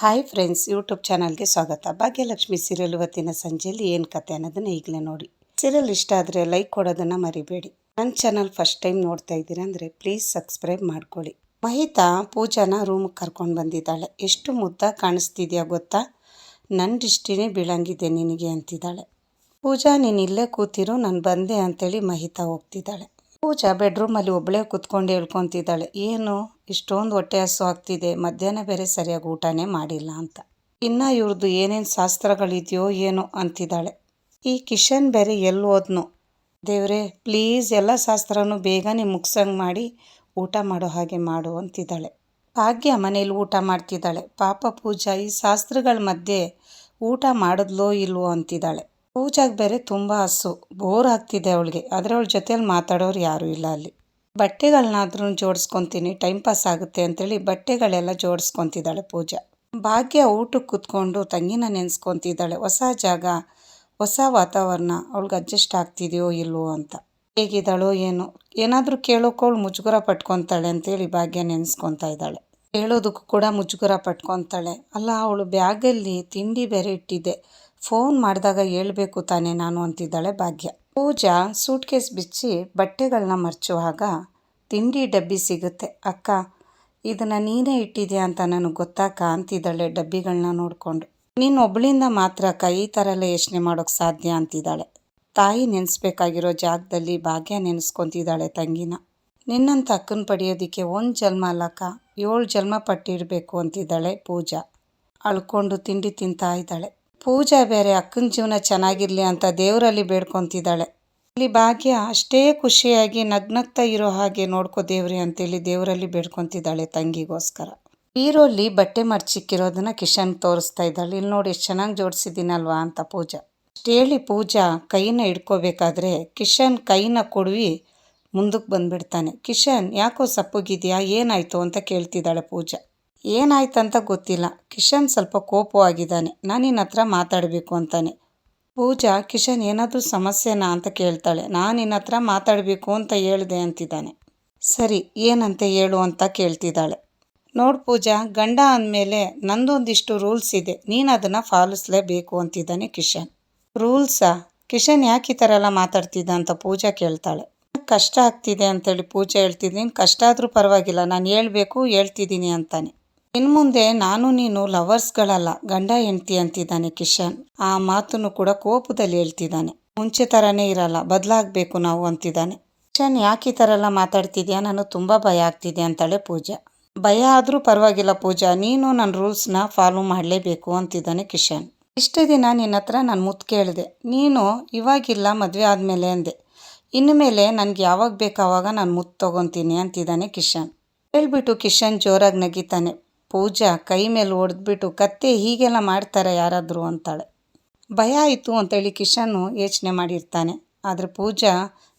Hi friends YouTube ಚಾನಲ್ಗೆ ಸ್ವಾಗತ. Bhagyalakshmi serial ಇವತ್ತಿನ ಸಂಜೆಯಲ್ಲಿ ಏನು ಕತೆ ಅನ್ನೋದನ್ನ ಈಗಲೇ ನೋಡಿ. ಸೀರಿಯಲ್ ಇಷ್ಟ ಆದರೆ ಲೈಕ್ ಕೊಡೋದನ್ನು ಮರಿಬೇಡಿ. ನನ್ನ ಚಾನಲ್ ಫಸ್ಟ್ ಟೈಮ್ ನೋಡ್ತಾ ಇದ್ದೀರಾ ಅಂದರೆ ಪ್ಲೀಸ್ ಸಬ್ಸ್ಕ್ರೈಬ್ ಮಾಡ್ಕೊಳ್ಳಿ. ಮಹಿತಾ ಪೂಜಾನ ರೂಮ್ಗೆ ಕರ್ಕೊಂಡು ಬಂದಿದ್ದಾಳೆ. ಎಷ್ಟು ಮುದ್ದ ಕಾಣಿಸ್ತಿದ್ಯಾ ಗೊತ್ತಾ? ನನ್ನ ದೃಷ್ಟಿನೇ ಬೀಳಂಗಿದೆ ನಿನಗೆ ಅಂತಿದ್ದಾಳೆ. ಪೂಜಾ, ನೀನು ಇಲ್ಲೇ ಕೂತಿರು, ನಾನು ಬಂದೆ ಅಂತೇಳಿ ಮಹಿತಾ ಹೋಗ್ತಿದ್ದಾಳೆ. ಪೂಜಾ ಬೆಡ್ರೂಮಲ್ಲಿ ಒಬ್ಬಳೇ ಕುತ್ಕೊಂಡು ಹೇಳ್ಕೊತಿದ್ದಾಳೆ. ಏನು? ಇಷ್ಟೊಂದು ಹೊಟ್ಟೆ ಹಸು ಆಗ್ತಿದೆ. ಮಧ್ಯಾಹ್ನ ಬೇರೆ ಸರಿಯಾಗಿ ಊಟನೇ ಮಾಡಿಲ್ಲ ಅಂತ. ಇನ್ನು ಇವ್ರದ್ದು ಏನೇನು ಶಾಸ್ತ್ರಗಳಿದೆಯೋ ಏನೋ ಅಂತಿದ್ದಾಳೆ. ಈ ಕಿಶನ್ ಬೇರೆ ಎಲ್ಲಿ ಹೋದ್ನು ದೇವ್ರೆ, ಪ್ಲೀಸ್ ಎಲ್ಲ ಶಾಸ್ತ್ರನೂ ಬೇಗನೆ ಮುಗ್ಸಂಗೆ ಮಾಡಿ ಊಟ ಮಾಡೋ ಹಾಗೆ ಮಾಡು ಅಂತಿದ್ದಾಳೆ. ಭಾಗ್ಯ ಮನೇಲಿ ಊಟ ಮಾಡ್ತಿದ್ದಾಳೆ. ಪಾಪ ಪೂಜಾ, ಈ ಶಾಸ್ತ್ರಗಳ ಮಧ್ಯೆ ಊಟ ಮಾಡಿದ್ಲೋ ಇಲ್ವೋ ಅಂತಿದ್ದಾಳೆ. ಪೂಜಾಗೆ ಬೇರೆ ತುಂಬ ಹಸು ಬೋರ್ ಆಗ್ತಿದೆ ಅವಳಿಗೆ. ಆದರೆ ಅವಳ ಜೊತೆಯಲ್ಲಿ ಮಾತಾಡೋರು ಯಾರೂ ಇಲ್ಲ ಅಲ್ಲಿ. ಬಟ್ಟೆಗಳನ್ನಾದ್ರೂ ಜೋಡಿಸ್ಕೊತೀನಿ ಟೈಮ್ ಪಾಸ್ ಆಗುತ್ತೆ ಅಂತೇಳಿ ಬಟ್ಟೆಗಳೆಲ್ಲ ಜೋಡಿಸ್ಕೊತಿದ್ದಾಳೆ ಪೂಜಾ. ಭಾಗ್ಯ ಊಟಕ್ಕೆ ಕೂತ್ಕೊಂಡು ತಂಗಿನ ನೆನೆಸ್ಕೊತಿದ್ದಾಳೆ, ಹೊಸ ಜಾಗ, ಹೊಸ ವಾತಾವರಣ, ಅವಳಿಗೆ ಅಡ್ಜಸ್ಟ್ ಆಗ್ತಿದೆಯೋ ಇಲ್ವೋ ಅಂತ. ಹೇಗಿದ್ದಾಳೋ ಏನೋ. ಏನಾದರೂ ಕೇಳೋಕೆ ಅವಳು ಮುಜುಗರ ಪಟ್ಕೊತಾಳೆ ಅಂತೇಳಿ ಭಾಗ್ಯ ನೆನೆಸ್ಕೊತಾ ಇದ್ದಾಳೆ. ಹೇಳೋದಕ್ಕೂ ಕೂಡ ಮುಜುಗರ ಪಟ್ಕೊತಾಳೆ. ಅಲ್ಲ, ಅವಳು ಬ್ಯಾಗಲ್ಲಿ ತಿಂಡಿ ಬೇರೆ ಇಟ್ಟಿದ್ದೆ. ಫೋನ್ ಮಾಡಿದಾಗ ಹೇಳ್ಬೇಕು ತಾನೇ ನಾನು ಅಂತಿದ್ದಾಳೆ ಭಾಗ್ಯ. ಪೂಜಾ ಸೂಟ್ ಕೇಸ್ ಬಿಚ್ಚಿ ಬಟ್ಟೆಗಳನ್ನ ಮರ್ಚುವಾಗ ತಿಂಡಿ ಡಬ್ಬಿ ಸಿಗುತ್ತೆ. ಅಕ್ಕ, ಇದನ್ನು ನೀನೇ ಇಟ್ಟಿದ್ಯಾ ಅಂತ ನನಗೆ ಗೊತ್ತಾಕ ಅಂತಿದ್ದಾಳೆ ಡಬ್ಬಿಗಳನ್ನ ನೋಡಿಕೊಂಡು. ನೀನು ಒಬ್ಳಿಂದ ಮಾತ್ರ ಅಕ್ಕ, ಈ ಥರ ಎಲ್ಲ ಯೋಚನೆ ಮಾಡೋಕ್ಕೆ ಸಾಧ್ಯ ಅಂತಿದ್ದಾಳೆ. ತಾಯಿ ನೆನೆಸ್ಬೇಕಾಗಿರೋ ಜಾಗದಲ್ಲಿ ಭಾಗ್ಯ ನೆನೆಸ್ಕೊತಿದ್ದಾಳೆ ತಂಗಿನ. ನಿನ್ನಂತ ಅಕ್ಕನ ಪಡೆಯೋದಕ್ಕೆ ಒಂದು ಜನ್ಮ ಅಲ್ಲಕ್ಕ ಏಳು ಜನ್ಮ ಪಟ್ಟಿರಬೇಕು ಅಂತಿದ್ದಾಳೆ ಪೂಜಾ. ಅಳ್ಕೊಂಡು ತಿಂಡಿ ತಿಂತಾ ಇದ್ದಾಳೆ. ಪೂಜಾ ಬೇರೆ, ಅಕ್ಕನ ಜೀವನ ಚೆನ್ನಾಗಿರಲಿ ಅಂತ ದೇವರಲ್ಲಿ ಬೇಡ್ಕೊತಿದ್ದಾಳೆ. ಇಲ್ಲಿ ಭಾಗ್ಯ ಅಷ್ಟೇ ಖುಷಿಯಾಗಿ ನಗ್ನಗ್ತಾ ಇರೋ ಹಾಗೆ ನೋಡ್ಕೋ ದೇವ್ರಿ ಅಂತೇಳಿ ದೇವರಲ್ಲಿ ಬೇಡ್ಕೊತಿದ್ದಾಳೆ ತಂಗಿಗೋಸ್ಕರ. ಬೀರೋಲ್ಲಿ ಬಟ್ಟೆ ಮರ್ಚಿಕ್ಕಿರೋದನ್ನ ಕಿಶನ್ ತೋರಿಸ್ತಾ ಇದ್ದಾಳೆ. ಇಲ್ಲಿ ನೋಡಿ ಎಷ್ಟು ಚೆನ್ನಾಗಿ ಜೋಡಿಸಿದ್ದೀನಲ್ವಾ ಅಂತ ಪೂಜಾ. ಅಷ್ಟು ಹೇಳಿ ಪೂಜಾ ಕೈನ ಇಡ್ಕೋಬೇಕಾದ್ರೆ ಕಿಶನ್ ಕೈನ ಕೊಡುವಿ ಮುಂದಕ್ಕೆ ಬಂದ್ಬಿಡ್ತಾನೆ. ಕಿಶನ್, ಯಾಕೋ ಸಪ್ಪಗಿದೆಯಾ? ಏನಾಯಿತು ಅಂತ ಕೇಳ್ತಿದ್ದಾಳೆ ಪೂಜಾ. ಏನಾಯ್ತಂತ ಗೊತ್ತಿಲ್ಲ. ಕಿಶನ್ ಸ್ವಲ್ಪ ಕೋಪವಾಗಿದ್ದಾನೆ. ನಾನು ನಿನ್ನ ಹತ್ರ ಮಾತಾಡಬೇಕು ಅಂತಾನೆ. ಪೂಜಾ, ಕಿಶನ್ ಏನಾದರೂ ಸಮಸ್ಯೆನಾ ಅಂತ ಕೇಳ್ತಾಳೆ. ನಾನು ನಿನ್ನ ಹತ್ರ ಮಾತಾಡಬೇಕು ಅಂತ ಹೇಳಿದೆ ಅಂತಿದ್ದಾನೆ. ಸರಿ, ಏನಂತೆ ಹೇಳು ಅಂತ ಕೇಳ್ತಿದ್ದಾಳೆ. ನೋಡು ಪೂಜಾ, ಗಂಡ ಅಂದಮೇಲೆ ನಂದೊಂದಿಷ್ಟು ರೂಲ್ಸ್ ಇದೆ. ನೀನು ಅದನ್ನು ಪಾಲಿಸ್ಲೇಬೇಕು ಅಂತಿದ್ದಾನೆ ಕಿಶನ್. ರೂಲ್ಸಾ? ಕಿಶನ್ ಯಾಕೆ ಈ ಥರ ಎಲ್ಲ ಮಾತಾಡ್ತಿದ್ದ ಅಂತ ಪೂಜಾ ಕೇಳ್ತಾಳೆ. ಕಷ್ಟ ಆಗ್ತಿದೆ ಅಂತೇಳಿ ಪೂಜಾ ಹೇಳ್ತಿದ್ದೀನಿ. ಕಷ್ಟ ಆದರೂ ಪರವಾಗಿಲ್ಲ. ನಾನು ಹೇಳಬೇಕು, ಹೇಳ್ತಿದ್ದೀನಿ ಅಂತಾನೆ. ಇನ್ನು ಮುಂದೆ ನಾನು ನೀನು ಲವರ್ಸ್ಗಳಲ್ಲ, ಗಂಡ, ಹೆಂಡತಿ ಅಂತಿದ್ದಾನೆ ಕಿಶನ್. ಆ ಮಾತನ್ನು ಕೂಡ ಕೋಪದಲ್ಲಿ ಹೇಳ್ತಿದ್ದಾನೆ. ಮುಂಚೆ ಥರನೇ ಇರಲ್ಲ, ಬದಲಾಗಬೇಕು ನಾವು ಅಂತಿದ್ದಾನೆ. ಕಿಶನ್, ಯಾಕೆ ಈ ಥರ ಎಲ್ಲ ಮಾತಾಡ್ತಿದ್ಯಾ? ನಾನು ತುಂಬ ಭಯ ಆಗ್ತಿದೆ ಅಂತಾಳೆ ಪೂಜಾ. ಭಯ ಆದರೂ ಪರವಾಗಿಲ್ಲ ಪೂಜಾ, ನೀನು ನನ್ನ ರೂಲ್ಸ್ನ ಫಾಲೋ ಮಾಡಲೇಬೇಕು ಅಂತಿದ್ದಾನೆ ಕಿಶನ್. ಇಷ್ಟು ದಿನ ನಿನ್ನ ಹತ್ರ ನಾನು ಮುತ್ತು ಕೇಳಿದೆ. ನೀನು ಇವಾಗಿಲ್ಲ, ಮದುವೆ ಆದಮೇಲೆ ಅಂದೆ. ಇನ್ನು ಮೇಲೆ ನನಗೆ ಯಾವಾಗ ಬೇಕಾವಾಗ ನಾನು ಮುತ್ತು ತೊಗೊತೀನಿ ಅಂತಿದ್ದಾನೆ ಕಿಶನ್. ಹೇಳ್ಬಿಟ್ಟು ಕಿಶನ್ ಜೋರಾಗಿ ನಗಿತಾನೆ. ಪೂಜಾ ಕೈ ಮೇಲೆ ಒಡೆದ್ಬಿಟ್ಟು, ಕತ್ತೆ ಹೀಗೆಲ್ಲ ಮಾಡ್ತಾರೆ ಯಾರಾದರೂ? ಅಂತಾಳೆ. ಭಯ ಆಯಿತು ಅಂತೇಳಿ ಕಿಶನು ಯೋಚನೆ ಮಾಡಿರ್ತಾನೆ. ಆದರೆ ಪೂಜಾ,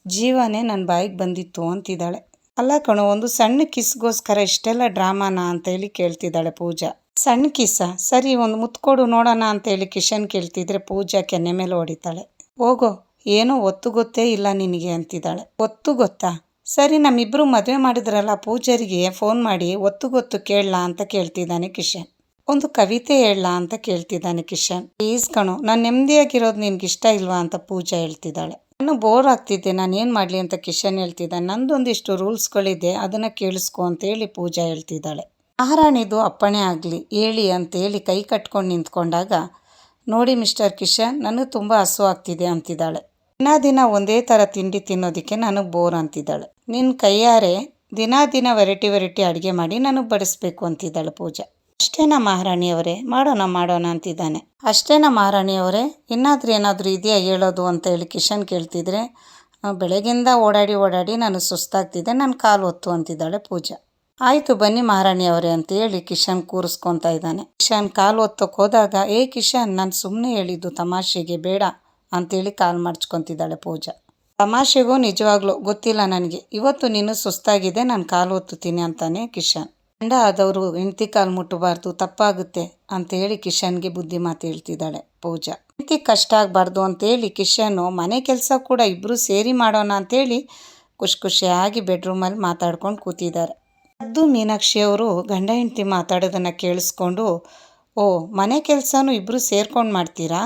ಜೀವನೇ ನನ್ನ ಬಾಯಿಗೆ ಬಂದಿತ್ತು ಅಂತಿದ್ದಾಳೆ. ಅಲ್ಲ ಕಣೋ, ಒಂದು ಸಣ್ಣ ಕಿಸ್ಗೋಸ್ಕರ ಇಷ್ಟೆಲ್ಲ ಡ್ರಾಮಾನ? ಅಂತೇಳಿ ಕೇಳ್ತಿದ್ದಾಳೆ ಪೂಜಾ. ಸಣ್ಣ ಕಿಸ? ಸರಿ, ಒಂದು ಮುತ್ಕೊಡು ನೋಡೋಣ ಅಂತೇಳಿ ಕಿಶನ್ ಕೇಳ್ತಿದ್ರೆ ಪೂಜಾ ಕೆನ್ನೆ ಮೇಲೆ ಹೊಡಿತಾಳೆ ಹೋಗೋ, ಏನೋ ಒತ್ತು ಗೊತ್ತೇ ಇಲ್ಲ ನಿನಗೆ ಅಂತಿದ್ದಾಳೆ. ಒತ್ತು ಗೊತ್ತಾ? ಸರಿ ನಮ್ಮಿಬ್ಬರು ಮದುವೆ ಮಾಡಿದ್ರಲ್ಲ, ಪೂಜಾರಿಗೆ ಫೋನ್ ಮಾಡಿ ಒತ್ತು ಗೊತ್ತು ಕೇಳಲಾ ಅಂತ ಕೇಳ್ತಿದ್ದಾನೆ ಕಿಶನ್. ಒಂದು ಕವಿತೆ ಹೇಳಲಾ ಅಂತ ಕೇಳ್ತಿದ್ದಾನೆ ಕಿಶನ್. ಪ್ಲೀಸ್ ಕಣು, ನಾನು ನೆಮ್ಮದಿಯಾಗಿರೋದು ನಿನ್ಗೆ ಇಷ್ಟ ಇಲ್ವಾ? ಅಂತ ಪೂಜಾ ಹೇಳ್ತಿದ್ದಾಳೆ. ನಾನು ಬೋರ್ ಆಗ್ತಿದ್ದೆ, ನಾನು ಏನು ಮಾಡಲಿ? ಅಂತ ಕಿಶನ್ ಹೇಳ್ತಿದ್ದಾನೆ. ನಂದೊಂದಿಷ್ಟು ರೂಲ್ಸ್ಗಳಿದೆ, ಅದನ್ನು ಕೇಳಿಸ್ಕೊ ಅಂತ ಹೇಳಿ ಪೂಜಾ ಹೇಳ್ತಿದ್ದಾಳೆ. ಮಹಾರಾಣಿದು ಅಪ್ಪಣೆ ಆಗಲಿ, ಹೇಳಿ ಅಂತೇಳಿ ಕೈ ಕಟ್ಕೊಂಡು ನಿಂತ್ಕೊಂಡಾಗ, ನೋಡಿ ಮಿಸ್ಟರ್ ಕಿಶನ್, ನನಗೆ ತುಂಬ ಹಸು ಆಗ್ತಿದೆ, ಅಂತಿದ್ದಾಳೆ. ದಿನ ದಿನ ಒಂದೇ ಥರ ತಿಂಡಿ ತಿನ್ನೋದಕ್ಕೆ ನನಗೆ ಬೋರ್ ಅಂತಿದ್ದಾಳೆ. ನಿನ್ನ ಕೈಯಾರೆ ದಿನ ದಿನ ವೆರೈಟಿ ವೆರೈಟಿ ಅಡುಗೆ ಮಾಡಿ ನನಗೆ ಬಡಿಸ್ಬೇಕು ಅಂತಿದ್ದಾಳೆ ಪೂಜಾ. ಅಷ್ಟೇನಾ ಮಹಾರಾಣಿಯವರೇ ಮಾಡೋಣ ಮಾಡೋಣ ಅಂತಿದ್ದಾನೆ. ಅಷ್ಟೇನಾ ಮಹಾರಾಣಿಯವರೇ ಇನ್ನಾದರೂ ಏನಾದರೂ ಇದೆಯಾ ಹೇಳೋದು ಅಂತ ಹೇಳಿ ಕಿಶನ್ ಕೇಳ್ತಿದ್ರೆ ಬೆಳಗಿಂದ ಓಡಾಡಿ ಓಡಾಡಿ ನಾನು ಸುಸ್ತಾಗ್ತಿದ್ದೆ ನನ್ನ ಕಾಲು ಒತ್ತು ಅಂತಿದ್ದಾಳೆ ಪೂಜಾ. ಆಯಿತು ಬನ್ನಿ ಮಹಾರಾಣಿಯವರೇ ಅಂತ ಹೇಳಿ ಕಿಶನ್ ಕೂರಿಸ್ಕೊತಾ ಇದ್ದಾನೆ. ಕಿಶನ್ ಕಾಲು ಒತ್ತಕ್ಕೆ ಹೋದಾಗ, ಏ ಕಿಶನ್, ನಾನು ಸುಮ್ಮನೆ ಹೇಳಿದ್ದು ತಮಾಷೆಗೆ ಬೇಡ. ಅಂತೇಳಿ ಕಾಲ್ ಮಾಡ್ಚ್ಕೊತಿದ್ದಾಳೆ ಪೂಜಾ. ತಮಾಷೆಗೂ ನಿಜವಾಗ್ಲೂ ಗೊತ್ತಿಲ್ಲ ನನಗೆ. ಇವತ್ತು ನೀನು ಸುಸ್ತಾಗಿದೆ, ನಾನು ಕಾಲು ಒತ್ತುತ್ತೀನಿ ಅಂತಾನೆ ಕಿಶನ್. ಗಂಡ ಆದವರು ಹೆಂಡತಿ ಕಾಲು ಮುಟ್ಟಬಾರ್ದು, ತಪ್ಪಾಗುತ್ತೆ ಅಂತ ಹೇಳಿ ಕಿಶನ್ಗೆ ಬುದ್ಧಿ ಮಾತು ಹೇಳ್ತಿದ್ದಾಳೆ ಪೂಜಾ. ಹೆಂಡತಿ ಕಷ್ಟ ಆಗಬಾರ್ದು ಅಂತೇಳಿ ಕಿಶನು ಮನೆ ಕೆಲಸ ಕೂಡ ಇಬ್ಬರು ಸೇರಿ ಮಾಡೋಣ ಅಂತೇಳಿ ಖುಷಿ ಖುಷಿಯಾಗಿ ಬೆಡ್ರೂಮಲ್ಲಿ ಮಾತಾಡ್ಕೊಂಡು ಕೂತಿದ್ದಾರೆ. ಅದು ಮೀನಾಕ್ಷಿ ಅವರು ಗಂಡ ಹೆಂಡತಿ ಮಾತಾಡೋದನ್ನು ಕೇಳಿಸ್ಕೊಂಡು, ಓ, ಮನೆ ಕೆಲಸನೂ ಇಬ್ಬರು ಸೇರ್ಕೊಂಡು ಮಾಡ್ತೀರಾ?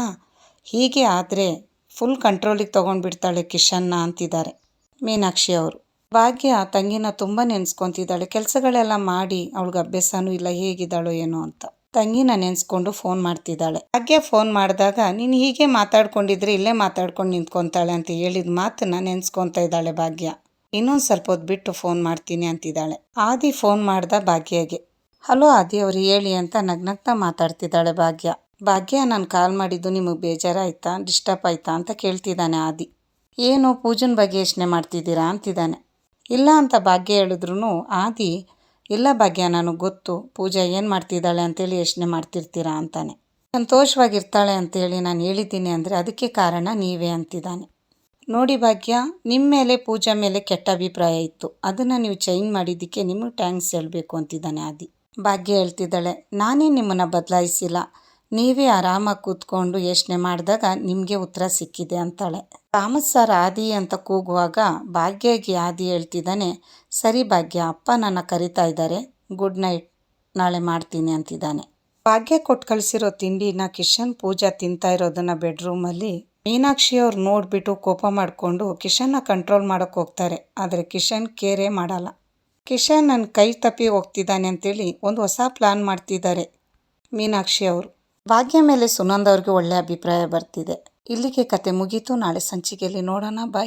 ಹೀಗೆ ಆದರೆ ಫುಲ್ ಕಂಟ್ರೋಲಿಗೆ ತೊಗೊಂಡ್ಬಿಡ್ತಾಳೆ ಕಿಶನ್ನ ಅಂತಿದ್ದಾರೆ. ಮೀನಾಕ್ಷಿ ಅವರು. ಭಾಗ್ಯ ತಂಗಿನ ತುಂಬ ನೆನೆಸ್ಕೊತಿದ್ದಾಳೆ. ಕೆಲಸಗಳೆಲ್ಲ ಮಾಡಿ ಅವಳಿಗೆ ಅಭ್ಯಾಸನೂ ಇಲ್ಲ, ಹೇಗಿದ್ದಾಳೋ ಏನೋ ಅಂತ. ತಂಗಿನ ನೆನೆಸ್ಕೊಂಡು ಫೋನ್ ಮಾಡ್ತಿದ್ದಾಳೆ. ಭಾಗ್ಯ ಫೋನ್ ಮಾಡಿದಾಗ, ನೀನು ಹೀಗೆ ಮಾತಾಡ್ಕೊಂಡಿದ್ರೆ ಇಲ್ಲೇ ಮಾತಾಡ್ಕೊಂಡು ನಿಂತ್ಕೊತಾಳೆ ಅಂತ ಹೇಳಿದ ಮಾತನ್ನ ನೆನೆಸ್ಕೊತಾ ಇದ್ದಾಳೆ ಭಾಗ್ಯ. ಇನ್ನೊಂದು ಸ್ವಲ್ಪ ಹೊತ್ತು ಬಿಟ್ಟು ಫೋನ್ ಮಾಡ್ತೀನಿ ಅಂತಿದ್ದಾಳೆ. ಆದಿ ಫೋನ್ ಮಾಡ್ದ ಭಾಗ್ಯಗೆ. ಹಲೋ ಆದಿ ಅವ್ರು, ಹೇಳಿ ಅಂತ ನಗ್ನಗ್ತಾ ಮಾತಾಡ್ತಿದ್ದಾಳೆ ಭಾಗ್ಯ. ಭಾಗ್ಯ, ನಾನು ಕಾಲ್ ಮಾಡಿದ್ದು ನಿಮಗೆ ಬೇಜಾರಾಯ್ತಾ ಡಿಸ್ಟರ್ಬ್ ಆಯ್ತಾ ಅಂತ ಕೇಳ್ತಿದ್ದಾನೆ ಆದಿ. ಏನು, ಪೂಜನ್ ಬಗ್ಗೆ ಯೋಚನೆ ಮಾಡ್ತಿದ್ದೀರಾ ಅಂತಿದ್ದಾನೆ. ಇಲ್ಲ ಅಂತ ಭಾಗ್ಯ ಹೇಳಿದ್ರು ಆದಿ, ಇಲ್ಲ ಭಾಗ್ಯ, ನನಗೆ ಗೊತ್ತು, ಪೂಜಾ ಏನು ಮಾಡ್ತಿದ್ದಾಳೆ ಅಂತೇಳಿ ಯೋಚನೆ ಮಾಡ್ತಿರ್ತೀರಾ ಅಂತಾನೆ. ಸಂತೋಷವಾಗಿರ್ತಾಳೆ ಅಂತೇಳಿ ನಾನು ಹೇಳಿದ್ದೀನಿ ಅಂದರೆ ಅದಕ್ಕೆ ಕಾರಣ ನೀವೇ ಅಂತಿದ್ದಾನೆ. ನೋಡಿ ಭಾಗ್ಯ ನಿಮ್ಮ ಮೇಲೆ, ಪೂಜಾ ಮೇಲೆ ಕೆಟ್ಟ ಅಭಿಪ್ರಾಯ ಇತ್ತು. ಅದನ್ನು ನೀವು ಚೇಂಜ್ ಮಾಡಿದ್ದಕ್ಕೆ ನಿಮಗೆ ಟ್ಯಾಂಕ್ಸ್ ಹೇಳಬೇಕು ಅಂತಿದ್ದಾನೆ ಆದಿ. ಭಾಗ್ಯ ಹೇಳ್ತಿದ್ದಾಳೆ, ನಾನೇ ನಿಮ್ಮನ್ನು ಬದಲಾಯಿಸಿಲ್ಲ. ನೀವೇ ಆರಾಮಾಗಿ ಕೂತ್ಕೊಂಡು ಯೋಚನೆ ಮಾಡಿದಾಗ ನಿಮಗೆ ಉತ್ತರ ಸಿಕ್ಕಿದೆ ಅಂತಾಳೆ. ಥಾಮಸ್ ಸರ್ ಆದಿ ಅಂತ ಕೂಗುವಾಗ ಭಾಗ್ಯಗೆ ಆದಿ ಹೇಳ್ತಿದ್ದಾನೆ, ಸರಿ ಭಾಗ್ಯ, ಅಪ್ಪ ನನ್ನ ಕರಿತಾ ಇದ್ದಾರೆ. Good night. ನಾಳೆ ಮಾಡ್ತೀನಿ ಅಂತಿದ್ದಾನೆ. ಭಾಗ್ಯ ಕೊಟ್ಟು ಕಳಿಸಿರೋ ತಿಂಡಿನ ಕಿಶನ್ ಪೂಜಾ ತಿಂತಾ ಇರೋದನ್ನ ಬೆಡ್ರೂಮಲ್ಲಿ ಮೀನಾಕ್ಷಿ ಅವ್ರು ನೋಡಿಬಿಟ್ಟು ಕೋಪ ಮಾಡಿಕೊಂಡು ಕಿಶನ್ನ ಕಂಟ್ರೋಲ್ ಮಾಡೋಕ್ಕೆ ಹೋಗ್ತಾರೆ, ಆದರೆ ಕಿಶನ್ ಕೇರೇ ಮಾಡಲ್ಲ. ಕಿಶನ್ ನನ್ನ ಕೈ ತಪ್ಪಿ ಹೋಗ್ತಿದ್ದಾನೆ ಅಂತೇಳಿ ಒಂದು ಹೊಸ ಪ್ಲಾನ್ ಮಾಡ್ತಿದ್ದಾರೆ ಮೀನಾಕ್ಷಿ ಅವರು ಭಾಗ್ಯ ಮೇಲೆ ಸುನಂದ್ ಅವ್ರಿಗೆ ಒಳ್ಳೆ ಅಭಿಪ್ರಾಯ ಬರ್ತಿದೆ. ಇಲ್ಲಿಗೆ ಕತೆ ಮುಗೀತು. ನಾಳೆ ಸಂಚಿಕೆಯಲ್ಲಿ ನೋಡೋಣ. ಬಾಯ್